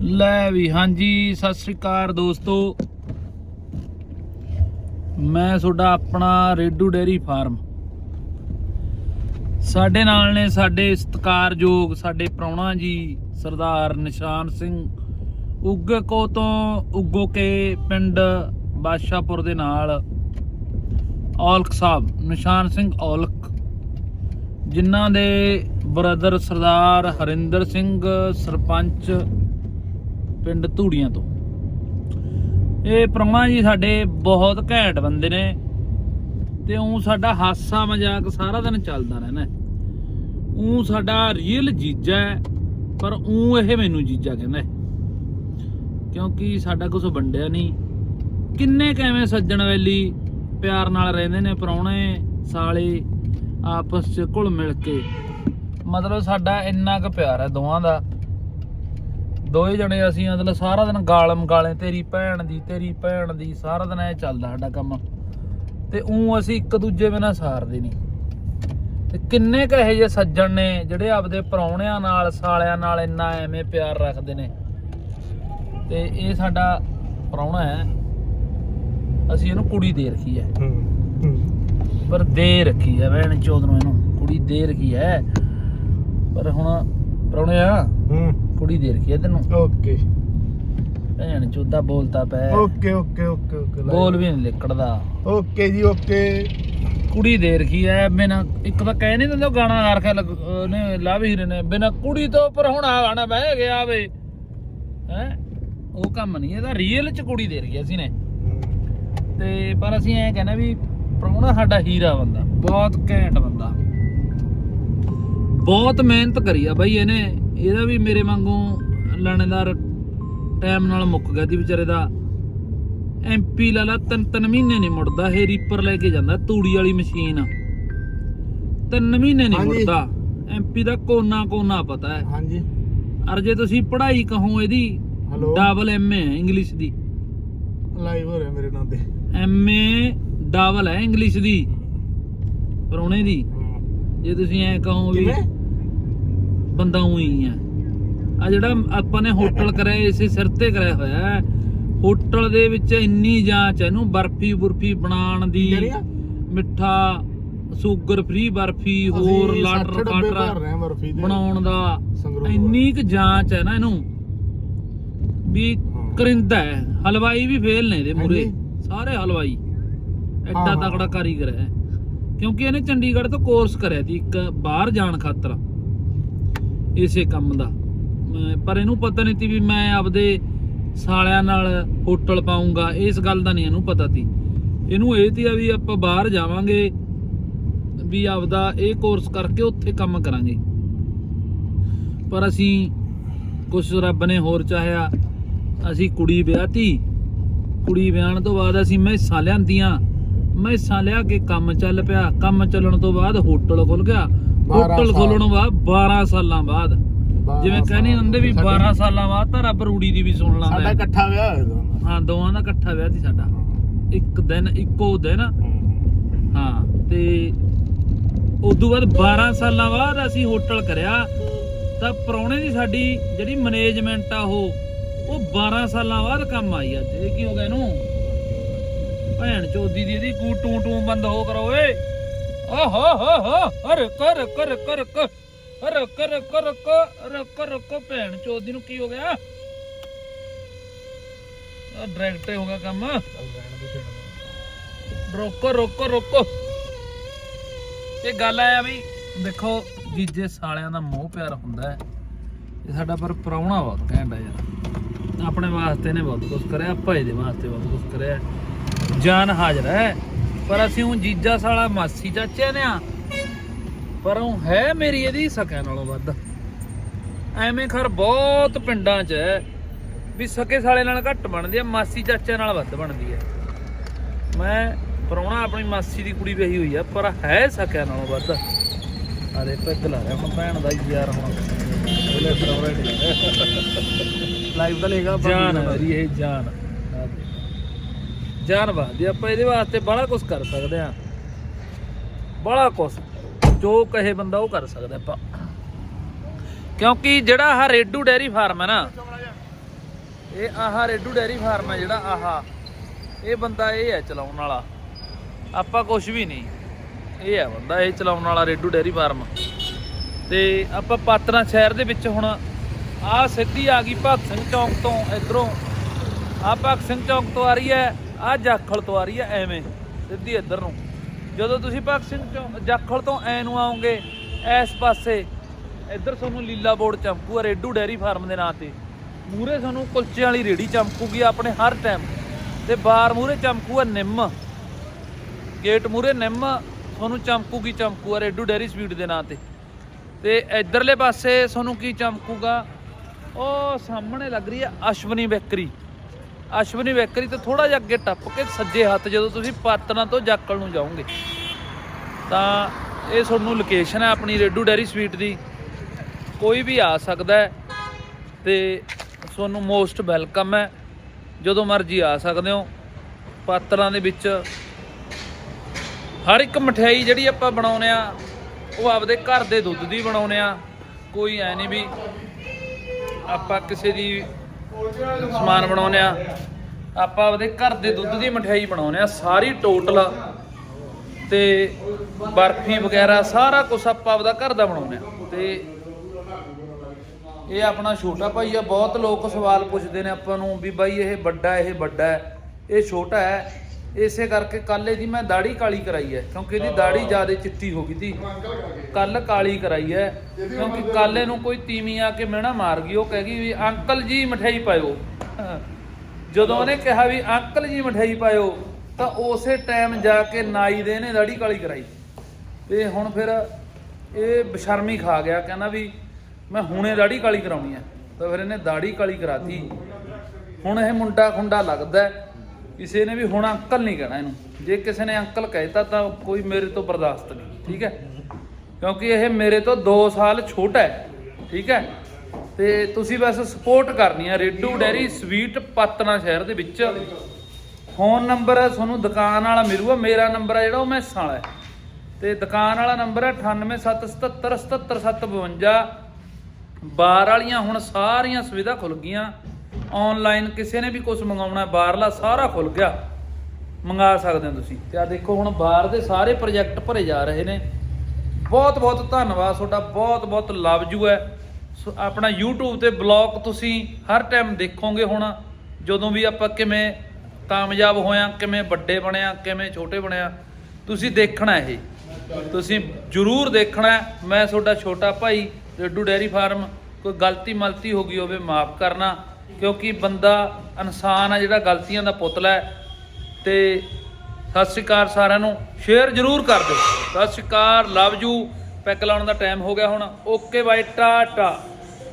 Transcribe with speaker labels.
Speaker 1: ਲੈ ਵੀ, ਹਾਂਜੀ, ਸਤਿ ਸ੍ਰੀ ਅਕਾਲ ਦੋਸਤੋ। ਮੈਂ ਤੁਹਾਡਾ ਆਪਣਾ ਰੇਡੂ ਡੇਰੀ ਫਾਰਮ। ਸਾਡੇ ਨਾਲ ਨੇ ਸਾਡੇ ਸਤਿਕਾਰਯੋਗ, ਸਾਡੇ ਪ੍ਰਾਹੁਣਾ ਜੀ, ਸਰਦਾਰ ਨਿਸ਼ਾਨ ਸਿੰਘ ਉਗਕੋ ਤੋਂ ਉੱਗੋ ਕੇ ਪਿੰਡ ਬਾਦਸ਼ਾਹਪੁਰ ਦੇ ਨਾਲ ਔਲਖ ਸਾਹਿਬ, ਨਿਸ਼ਾਨ ਸਿੰਘ ਔਲਖ, ਜਿਨ੍ਹਾਂ ਦੇ ਬ੍ਰਦਰ ਸਰਦਾਰ ਹਰਿੰਦਰ ਸਿੰਘ, ਸਰਪੰਚ ਪਿੰਡ ਧੂੜੀਆਂ ਤੋਂ। ਇਹ ਪ੍ਰਾਹੁਣਾ ਜੀ ਸਾਡੇ ਬਹੁਤ ਘੈਂਟ ਬੰਦੇ ਨੇ ਤੇ ਉਹ ਸਾਡਾ ਹਾਸਾ ਮਜ਼ਾਕ ਸਾਰਾ ਦਿਨ ਚੱਲਦਾ ਰਹਿਣਾ ਉਹ ਸਾਡਾ ਰੀਅਲ ਜੀਜਾ ਹੈ, ਪਰ ਉਹ ਇਹ ਮੈਨੂੰ ਜੀਜਾ ਕਹਿੰਦਾ ਕਿਉਂਕਿ ਸਾਡਾ ਕੁਝ ਵੰਡਿਆ ਨਹੀਂ। ਕਿੰਨੇ ਕਿਵੇਂ ਸੱਜਣ ਵੈਲੀ ਪਿਆਰ ਨਾਲ ਰਹਿੰਦੇ ਨੇ ਪ੍ਰਾਹੁਣੇ, ਸਾਲੇ, ਆਪਸ 'ਚ ਘੁਲ ਮਿਲ ਕੇ। ਮਤਲਬ ਸਾਡਾ ਇੰਨਾ ਕੁ ਪਿਆਰ ਹੈ ਦੋਵਾਂ ਦਾ। ਦੋਏ ਜਣੇ ਅਸੀਂ ਮਤਲਬ ਸਾਰਾ ਦਿਨ ਗਾਲਮ ਗਾਲੇ ਤੇਰੀ ਭੈਣ ਦੀ ਤੇਰੀ ਭੈਣ ਦੀ ਸਾਰਾ ਦਿਨ ਐ ਚੱਲਦਾ ਸਾਡਾ ਕੰਮ। ਤੇ ਉਹ ਅਸੀਂ ਇੱਕ ਦੂਜੇ ਬਿਨਾ ਸਾਰਦੇ ਨਹੀਂ। ਤੇ ਕਿੰਨੇ ਕ ਇਹੋ ਜਿਹੇ ਸੱਜਣ ਨੇ ਜਿਹੜੇ ਆਪਦੇ ਪ੍ਰਾਹੁਣਿਆਂ ਨਾਲ ਸਾਲਿਆਂ ਨਾਲ ਇੰਨਾ ਐਵੇਂ ਪਿਆਰ ਰੱਖਦੇ ਨੇ। ਤੇ ਇਹ ਸਾਡਾ ਪ੍ਰਾਹੁਣਾ ਹੈ। ਅਸੀਂ ਇਹਨੂੰ ਕੁੜੀ ਦੇ ਰੱਖੀ ਹੈ। ਪਰ ਦੇ ਰੱਖੀ ਹੈ ਭੈਣ ਚੋਦ ਨੂੰ ਇਹਨੂੰ। ਕੁੜੀ ਦੇ ਰੱਖੀ ਹੈ। ਪਰ ਹੁਣ ਪ੍ਰਾਹੁਣਿਆ ਕੁੜੀ ਦੇ ਰੱਖੀ ਹੈ ਤੈਨੂੰ।
Speaker 2: ਓਕੇ।
Speaker 1: ਭੈਣ ਚੋਦਾ ਬੋਲਤਾ ਪੈ।
Speaker 2: ਓਕੇ ਓਕੇ ਓਕੇ ਓਕੇ
Speaker 1: ਬੋਲ ਵੀ ਨਹੀਂ ਲਿਕੜਦਾ
Speaker 2: ਓਕੇ ਜੀ ਓਕੇ।
Speaker 1: ਕੁੜੀ ਦੇ ਰੱਖੀ ਐ ਬਿਨਾ ਇੱਕ ਤਾਂ ਕਹਿ ਨਹੀਂ ਦਿੰਦੇ ਉਹ ਗਾਣਾ ਗਾ ਰੱਖਿਆ ਲੱਗ- ਉਹਨੇ ਲਵ ਹੀਰੇ ਨੇ। ਬਿਨਾ ਕੁੜੀ ਤੋਂ ਪਰ ਹੁਣ ਆ ਗਾਣਾ ਬਹਿ ਗਿਆ ਵੇ। ਹੈ? ਉਹ ਕੰਮ ਨਹੀਂ ਇਹਦਾ ਰੀਅਲ ਚ ਕੁੜੀ ਦੇ ਰਹੀ ਅਸੀਂ ਨੇ। ਤੇ ਪਰ ਅਸੀਂ ਐ ਕਹਿੰਦੇ ਵੀ ਪ੍ਰਾਹੁਣਾ ਸਾਡਾ ਹੀਰਾ ਬੰਦਾ ਬਹੁਤ ਘੈਂਟ ਬੰਦਾ। ਬਹੁਤ ਮਿਹਨਤ ਕਰੀ ਆ ਬਾਈ ਇਹਨੇ। ਇਹਦਾ ਵੀ ਮੇਰੇ ਵਾਂਗੂ ਲਾਣੇਦਾਰ ਟਾਈਮ ਨਾਲ ਮੁੱਕ ਗਿਆ ਦੀ ਵਿਚਾਰੇ ਦਾ। ਐਮਪੀ ਲਾਲਾ ਤਿੰਨ ਤਿੰਨ ਮਹੀਨੇ ਨਹੀਂ ਮੁੜਦਾ ਇਹ ਰੀਪਰ ਲੈ ਕੇ ਜਾਂਦਾ ਤੂੜੀ ਵਾਲੀ ਮਸ਼ੀਨ ਤਿੰਨ ਮਹੀਨੇ ਨਹੀਂ। ਮੁੜਦਾ। ਐਮਪੀ ਦਾ ਕੋਨਾ ਕੋਨਾ ਪਤਾ ਹੈ।
Speaker 2: ਹਾਂਜੀ।
Speaker 1: ਅਰ ਜੇ ਤੁਸੀਂ ਪੜ੍ਹਾਈ ਕਹੋ ਇਹਦੀ
Speaker 2: ਹਲੋ
Speaker 1: ਡਬਲ ਐਮਏ ਇੰਗਲਿਸ਼ ਦੀ।
Speaker 2: ਲਾਈਵ ਹੋ ਰਿਹਾ ਮੇਰੇ ਨਾਲ ਤੇ।
Speaker 1: ਐਮਏ ਡਬਲ ਹੈ ਇੰਗਲਿਸ਼ ਦੀ। ਪਰੋਣੇ ਦੀ। ਜੇ ਤੁਸੀਂ ਐ ਕਹੋ ਵੀ ਬੰਦਾ ਉਹੀ ਆ ਆ ਜਿਹੜਾ ਆਪਾਂ ਨੇ ਹੋਟਲ ਕਰਿਆ ਇਸੇ ਸਿਰ ਤੇ ਕਰਿਆ ਹੋਇਆ ਹੈ। ਹੋਟਲ ਦੇ ਵਿੱਚ ਇੰਨੀ ਜਾਂਚ ਹੈ ਇਹਨੂੰ ਬਰਫੀ ਬੁਰਫੀ ਬਣਾਉਣ ਦੀ? ਮਿੱਠਾ ਸ਼ੂਗਰ ਫ੍ਰੀ ਬਰਫੀ ਹੋਰ ਲਾਟਰ
Speaker 2: 60 ਡੱਬੇ ਭਰ
Speaker 1: ਕਾਟਰ ਬਣਾਉਣ ਦਾ। ਇੰਨੀ ਕੁ ਜਾਂਚ ਹੈ ਨਾ ਇਹਨੂੰ। ਵੀ। ਕਰਿੰਦਾ ਹੈ। ਹਲਵਾਈ ਵੀ ਫੇਲ ਨੇ ਇਹਦੇ ਮੂਰੇ। ਸਾਰੇ ਹਲਵਾਈ। ਐਡਾ। ਤਕੜਾ ਕਾਰੀਗਰ ਹੈ। ਕਿਉਂਕਿ ਇਹਨੇ ਚੰਡੀਗੜ੍ਹ ਤੋਂ ਕੋਰਸ ਕਰਿਆ ਸੀ ਇੱਕ ਬਾਹਰ ਜਾਣ ਖਾਤਰ। ਇਸੇ ਕੰਮ ਦਾ। ਪਰ ਇਹਨੂੰ ਪਤਾ ਨਹੀਂ ਸੀ ਵੀ ਮੈਂ ਆਪਦੇ ਸਾਲਿਆਂ ਨਾਲ ਹੋਟਲ ਪਾਉਂਗਾ ਇਸ ਗੱਲ ਦਾ ਨਹੀਂ ਇਹਨੂੰ ਪਤਾ ਸੀ। ਇਹਨੂੰ ਇਹ ਸੀ ਆ ਵੀ ਆਪਾਂ ਬਾਹਰ ਜਾਵਾਂਗੇ, ਵੀ ਆਪਦਾ ਇਹ ਕੋਰਸ ਕਰਕੇ ਉੱਥੇ ਕੰਮ ਕਰਾਂਗੇ। ਪਰ ਅਸੀਂ ਕੁਛ ਰੱਬ ਨੇ ਹੋਰ ਚਾਹਿਆ, ਅਸੀਂ ਕੁੜੀ ਵਿਆਹਤੀ। ਕੁੜੀ ਵਿਆਹਣ ਤੋਂ ਬਾਅਦ ਅਸੀਂ ਮੈਸਾਂ ਲਿਆਂਦੀਆਂ। ਮੈਸਾਂ ਲਿਆ ਕੇ ਕੰਮ ਚੱਲ ਪਿਆ। ਕੰਮ ਚੱਲਣ ਤੋਂ ਬਾਅਦ ਹੋਟਲ ਖੁੱਲ ਗਿਆ। ਹੋਟਲ। ਖੋਲਣ ਬਾਅਦ 12 ਸਾਲਾਂ ਬਾਅਦ। ਜਿਵੇਂ ਕਹਿੰਦੇ ਹੁੰਦੇ ਵੀ 12 ਸਾਲਾਂ ਬਾਅਦ ਤਾਂ ਰੱਬ ਰੂੜੀ ਦੀ ਵੀ ਸੁਣ
Speaker 2: ਸਾਡਾ
Speaker 1: ਲੈਂਦਾ ਹੈ।
Speaker 2: ਇਕੱਠਾ ਵਿਆਹ ਹੋਇਆ
Speaker 1: ਹਾਂ ਦੋਵਾਂ ਦਾ ਇਕੱਠਾ ਵਿਆਹ ਸੀ ਸਾਡਾ। ਇੱਕ ਦਿਨ ਇੱਕੋ ਦਿਨ। ਹਾਂ। ਤੇ ਉਦੋਂ ਬਾਅਦ 12 ਸਾਲਾਂ ਬਾਅਦ ਅਸੀਂ ਹੋਟਲ ਕਰਿਆ। ਤਾਂ ਪ੍ਰਾਹੁਣੇ ਦੀ ਸਾਡੀ ਜਿਹੜੀ ਮੈਨੇਜਮੈਂਟ ਆ ਉਹ ਉਹ 12 ਸਾਲਾਂ ਬਾਅਦ ਕੰਮ ਆਈ ਅੱਜ। ਇਹ ਕੀ ਹੋ ਗਿਆ ਇਹਨੂੰ ਭੈਣ ਚੋਦੀ ਦੀ ਇਹਦੀ ਕੂ ਟੂ ਟੂ ਬੰਦ ਹੋ ਕਰੋ ਓਏ। ਓਹੋ ਹੋ ਹੋ ਹਰ ਕਰ ਕਰ ਕਰ ਕਰ ਹਰ ਕਰ ਕਰ ਕਰ ਕਰ ਕਰ ਭੈਣ ਚੋਦੀ ਨੂੰ ਕੀ ਹੋ ਗਿਆ? ਆ ਡਾਇਰੈਕਟ ਹੋ ਗਿਆ ਕੰਮ। ਰੋਕੋ ਰੋਕੋ ਰੋਕੋ। ਇਹ ਗੱਲ ਆ ਵੀ ਦੇਖੋ, ਜੀਜੇ ਸਾਲਿਆਂ ਦਾ ਮੋਹ ਪਿਆਰ ਹੁੰਦਾ ਹੈ ਇਹ ਸਾਡਾ ਪਰ ਪ੍ਰਾਹੁਣਾ ਬਹੁਤ ਘੈਂਟ ਯਾਰ। ਆਪਣੇ ਵਾਸਤੇ ਨੇ ਬਹੁਤ ਕੁਝ ਕਰਿਆ, ਭਾਈ ਦੇ ਵਾਸਤੇ ਬਹੁਤ ਕੁਝ ਕਰਿਆ। ਜਾਨ ਹਾਜ਼ਰ ਹੈ ਪਰ ਅਸੀਂ ਉਹ ਜੀਜਾ ਸਾਲਾ ਮਾਸੀ ਚਾਚੇ ਨੇ ਆ। ਪਰ ਉਹ ਹੈ ਮੇਰੀ ਇਹਦੀ ਸਕਿਆਂ ਨਾਲੋਂ ਵੱਧ। ਐਵੇਂ ਖਰ ਬਹੁਤ ਪਿੰਡਾਂ 'ਚ ਹੈ ਵੀ ਸਕੇ ਸਾਲੇ ਨਾਲ ਘੱਟ ਬਣਦੀ ਆ ਮਾਸੀ ਚਾਚੇ ਨਾਲ ਵੱਧ ਬਣਦੀ ਹੈ ਮੈਂ ਪ੍ਰਾਹੁਣਾ ਆਪਣੀ ਮਾਸੀ ਦੀ ਕੁੜੀ ਵਿਆਹੀ ਹੋਈ ਆ ਪਰ ਹੈ ਸਕਿਆ ਨਾਲੋਂ ਵੱਧ। ਅਰੇ ਪੈਗ ਲਾ ਰਿਹਾ ਹੁਣ ਭੈਣ ਦਾ ਯਾਰ ਹੁਣ।
Speaker 2: ਲਾਈਵ ਤਾਂ ਲੇਗਾ
Speaker 1: ਜਾਨ ਮੇਰੀ ਇਹ ਜਾਨ। ਜਾਨ ਬਾਦੀ ਆਪਾਂ ਇਹਦੇ ਵਾਸਤੇ ਬੜਾ ਕੁਝ ਕਰ ਸਕਦੇ ਆ ਬੜਾ ਕੁਝ ਜੋ ਕਹੇ ਬੰਦਾ ਉਹ ਕਰ ਸਕਦਾ ਆਪਾਂ। ਕਿਉਂਕਿ ਜਿਹੜਾ ਆਹ ਰੇਡੂ ਡੈਰੀ ਫਾਰਮ ਹੈ ਨਾ, ਇਹ ਆਹ ਰੇਡੂ ਡੈਰੀ ਫਾਰਮ ਹੈ ਜਿਹੜਾ ਆਹਾ। ਇਹ ਬੰਦਾ ਇਹ ਹੈ ਚਲਾਉਣ ਵਾਲਾ। ਆਪਾਂ ਕੁਝ ਵੀ ਨਹੀਂ। ਇਹ ਹੈ ਬੰਦਾ, ਇਹ ਚਲਾਉਣ ਵਾਲਾ ਰੇਡੂ ਡੈਰੀ ਫਾਰਮ। ਤੇ ਆਪਾਂ ਪਾਤਰਾ ਸ਼ਹਿਰ ਦੇ ਵਿੱਚ ਹੁਣ ਆਹ ਸਿੱਧੀ ਆ ਗਈ ਭਗਤ ਸਿੰਘ ਚੌਂਕ ਤੋਂ ਇਧਰੋਂ। ਆ ਭਗਤ ਸਿੰਘ ਚੌਂਕ ਤੋਂ ਆ ਰਹੀ ਹੈ। ਆ ਜਾਖਲ ਤੋਂ ਆ ਰਹੀ ਹੈ ਐਵੇਂ ਸਿੱਧੀ ਇੱਧਰ ਨੂੰ। ਜਦੋਂ ਤੁਸੀਂ ਭਗਤ ਸਿੰਘ ਚੌਂਕ ਜਾਖਲ ਤੋਂ ਐ ਨੂੰ ਆਓਗੇ ਇਸ ਪਾਸੇ, ਇੱਧਰ ਤੁਹਾਨੂੰ ਲੀਲਾ ਬੋਰਡ ਚਮਕੂਗਾ, ਰੇਡੂ ਡੈਰੀ ਫਾਰਮ ਦੇ ਨਾਂ ਤੇ। ਮੂਰੇ ਤੁਹਾਨੂੰ ਕੁਲਚੇ ਵਾਲੀ ਰੇੜੀ ਚਮਕੂਗੀ ਆਪਣੇ ਹਰ ਟਾਈਮ ਤੇ ਬਾਰ ਮੂਰੇ ਚਮਕੂਗਾ ਨਿੰਮ। ਗੇਟ ਮੂਰੇ ਨਿੰਮ ਤੁਹਾਨੂੰ ਚਮਕੂਗੀ, ਚਮਕੂਗਾ ਰੇਡੂ ਡੈਰੀ ਸਵੀਟ ਦੇ ਨਾਂ ਤੇ। ਤੇ ਇਧਰਲੇ ਪਾਸੇ ਤੁਹਾਨੂੰ ਕੀ ਚਮਕੂਗਾ? ਉਹ ਸਾਹਮਣੇ ਲੱਗ ਰਹੀ ਹੈ ਅਸ਼ਵਨੀ ਬੇਕਰੀ। ਅਸ਼ਵਨੀ ਬੇਕਰੀ ਤੋਂ ਥੋੜਾ ਜਿਹਾ ਅੱਗੇ ਟੱਪ ਕੇ ਸੱਜੇ ਹੱਥ ਜਦੋਂ ਤੁਸੀਂ ਪਾਤਨਾ ਤੋਂ ਜਾਕਲ ਨੂੰ ਜਾਓਗੇ, ਤਾਂ ਇਹ ਤੁਹਾਨੂੰ ਲੋਕੇਸ਼ਨ ਹੈ ਆਪਣੀ ਰੇਡੂ ਡੈਰੀ ਸਵੀਟ ਦੀ। ਕੋਈ ਵੀ ਆ ਸਕਦਾ ਹੈ ਤੇ ਤੁਹਾਨੂੰ ਮੋਸਟ ਵੈਲਕਮ ਹੈ। ਜਦੋਂ ਮਰਜ਼ੀ ਆ ਸਕਦੇ ਹੋ, ਪਾਤਰਾਂ ਦੇ ਵਿੱਚ ਹਰ ਇੱਕ ਮਠਿਆਈ ਜਿਹੜੀ ਆਪਾਂ ਬਣਾਉਨੇ ਆ ਉਹ ਆਪਦੇ ਘਰ ਦੇ ਦੁੱਧ ਦੀ ਬਣਾਉਨੇ ਆ ਕੋਈ ਐ ਨਹੀਂ ਵੀ ਆਪਾਂ ਕਿਸੇ ਦੀ ਸਮਾਨ ਬਣਾਉਨੇ ਆ। ਆਪਾਂ ਆਪਦੇ ਘਰ ਦੇ ਦੁੱਧ ਦੀ ਮਠਿਆਈ ਬਣਾਉਨੇ ਆ, ਸਾਰੀ ਟੋਟਲ ਤੇ ਬਰਫੀ ਵਗੈਰਾ, ਸਾਰਾ ਕੁਝ ਆਪਾਂ ਆਪਦਾ ਘਰ ਦਾ ਬਣਾਉਨੇ ਆ। ਤੇ ਇਹ ਆਪਣਾ ਛੋਟਾ ਭਾਈ ਆ, ਬਹੁਤ ਲੋਕ ਸਵਾਲ ਪੁੱਛਦੇ ਨੇ ਆਪਾਂ ਨੂੰ ਵੀ ਬਾਈ ਇਹ ਵੱਡਾ ਇਹ ਵੱਡਾ ਹੈ। ਇਹ ਛੋਟਾ ਹੈ। ਇਸੇ ਕਰਕੇ ਕੱਲ ਇਹਦੀ ਮੈਂ ਦਾੜੀ ਕਾਲੀ ਕਰਾਈ ਹੈ ਕਿਉਂਕਿ ਇਹਦੀ ਦਾੜੀ ਜ਼ਿਆਦਾ ਚਿੱਟੀ ਹੋ ਗਈ ਸੀ। ਕੱਲ ਕਾਲੀ ਕਰਾਈ ਹੈ ਕਿਉਂਕਿ ਕੱਲ ਇਹਨੂੰ ਕੋਈ ਤੀਵੀਂ ਆ ਕੇ ਮਿਹਣਾ ਮਾਰ ਗਈ ਉਹ ਕਹਿ ਗਈ ਵੀ ਅੰਕਲ ਜੀ ਮਠਿਆਈ ਪਾਇਓ। ਜਦੋਂ ਉਹਨੇ ਕਿਹਾ ਵੀ ਅੰਕਲ ਜੀ ਮਠਿਆਈ ਪਾਇਓ ਤਾਂ ਉਸੇ ਟਾਈਮ ਜਾ ਕੇ ਨਾਈ ਦੇ ਨੇ ਦਾੜੀ ਕਾਲੀ ਕਰਾਈ। ਤੇ ਹੁਣ ਫਿਰ ਇਹ ਬਸ਼ਰਮੀ ਖਾ ਗਿਆ ਕਹਿੰਦਾ ਵੀ ਮੈਂ ਹੁਣੇ ਦਾੜੀ ਕਾਲੀ ਕਰਾਉਣੀ ਆ ਤਾਂ ਫਿਰ ਇਹਨੇ ਦਾੜੀ ਕਾਲੀ ਕਰਾਤੀ। ਹੁਣ ਇਹ ਮੁੰਡਾ ਖੁੰਡਾ ਲੱਗਦਾ। ਕਿਸੇ ਨੇ ਵੀ ਹੁਣ ਅੰਕਲ ਨਹੀਂ ਕਹਿਣਾ ਇਹਨੂੰ। ਜੇ ਕਿਸੇ ਨੇ ਅੰਕਲ ਕਹਿਤਾ ਤਾਂ ਕੋਈ ਮੇਰੇ ਤੋਂ ਬਰਦਾਸ਼ਤ ਨਹੀਂ, ਠੀਕ ਹੈ? ਕਿਉਂਕਿ ਇਹ ਮੇਰੇ ਤੋਂ 2 ਸਾਲ ਛੋਟਾ ਹੈ, ਠੀਕ ਹੈ? ਤੇ ਤੁਸੀਂ ਬਸ ਸਪੋਰਟ ਕਰਨੀ ਆ ਰੇਡੂ ਡੈਰੀ ਸਵੀਟ ਪਾਤਨਾ ਸ਼ਹਿਰ ਦੇ ਵਿੱਚ। ਫੋਨ ਨੰਬਰ ਤੁਹਾਨੂੰ ਦੁਕਾਨ ਵਾਲਾ ਮਿਲੂਗਾ, ਮੇਰਾ ਨੰਬਰ ਹੈ ਜਿਹੜਾ ਉਹ ਮੈਸਾਂ ਵਾਲਾ ਹੈ। ਤੇ ਦੁਕਾਨ ਵਾਲਾ ਨੰਬਰ ਹੈ 9877777752 ਬਾਰ ਵਾਲੀਆਂ ਹੁਣ ਸਾਰੀਆਂ ਸੁਵਿਧਾ ਖੁੱਲ ਗਈਆਂ। ਆਨਲਾਈਨ ਕਿਸੇ ਨੇ ਵੀ ਕੁਝ ਮੰਗਾਉਣਾ, ਬਾਹਰਲਾ ਸਾਰਾ ਖੁੱਲ ਗਿਆ। ਮੰਗਾ ਸਕਦੇ ਹੋ ਤੁਸੀਂ। ਤੇ ਆ ਦੇਖੋ, ਹੁਣ ਬਾਹਰ ਦੇ ਸਾਰੇ ਪ੍ਰੋਜੈਕਟ ਭਰੇ ਜਾ ਰਹੇ ਨੇ। ਬਹੁਤ ਬਹੁਤ ਧੰਨਵਾਦ ਤੁਹਾਡਾ, ਬਹੁਤ ਬਹੁਤ ਲਵ ਯੂ ਹੈ। ਸੋ ਆਪਣਾ YouTube ਤੇ ਬਲੌਗ ਤੁਸੀਂ ਹਰ ਟਾਈਮ ਦੇਖੋਗੇ ਹੁਣ, ਜਦੋਂ ਵੀ ਆਪਾਂ ਕਿਵੇਂ ਕਾਮਯਾਬ ਹੋਇਆ ਕਿਵੇਂ ਵੱਡੇ ਬਣਿਆ ਕਿਵੇਂ ਛੋਟੇ ਬਣਿਆ ਤੁਸੀਂ ਦੇਖਣਾ ਇਹ। ਤੁਸੀਂ ਜਰੂਰ ਦੇਖਣਾ ਮੈਂ ਤੁਹਾਡਾ ਛੋਟਾ ਭਾਈ, ਲੱਡੂ ਡੈਰੀ ਫਾਰਮ, ਕੋਈ ਗਲਤੀ ਮਲਤੀ ਹੋ ਗਈ ਹੋਵੇ, ਮਾਫ ਕਰਨਾ। ਕਿਉਂਕਿ ਬੰਦਾ ਇਨਸਾਨ ਆ ਜਿਹੜਾ ਗਲਤੀਆਂ ਦਾ ਪੁਤਲਾ ਹੈ ਤੇ ਸਤਿ ਸ਼੍ਰੀ ਅਕਾਲ ਸਾਰਿਆਂ ਨੂੰ ਸ਼ੇਅਰ ਜਰੂਰ ਕਰ ਦਿਓ। ਸਤਿ ਸ਼੍ਰੀ ਅਕਾਲ, ਲਵ ਯੂ। ਪੈਕ ਲਾਉਣ ਦਾ ਟਾਈਮ ਹੋ ਗਿਆ ਹੁਣ। ਓਕੇ ਬਾਈ ਟਾਟਾ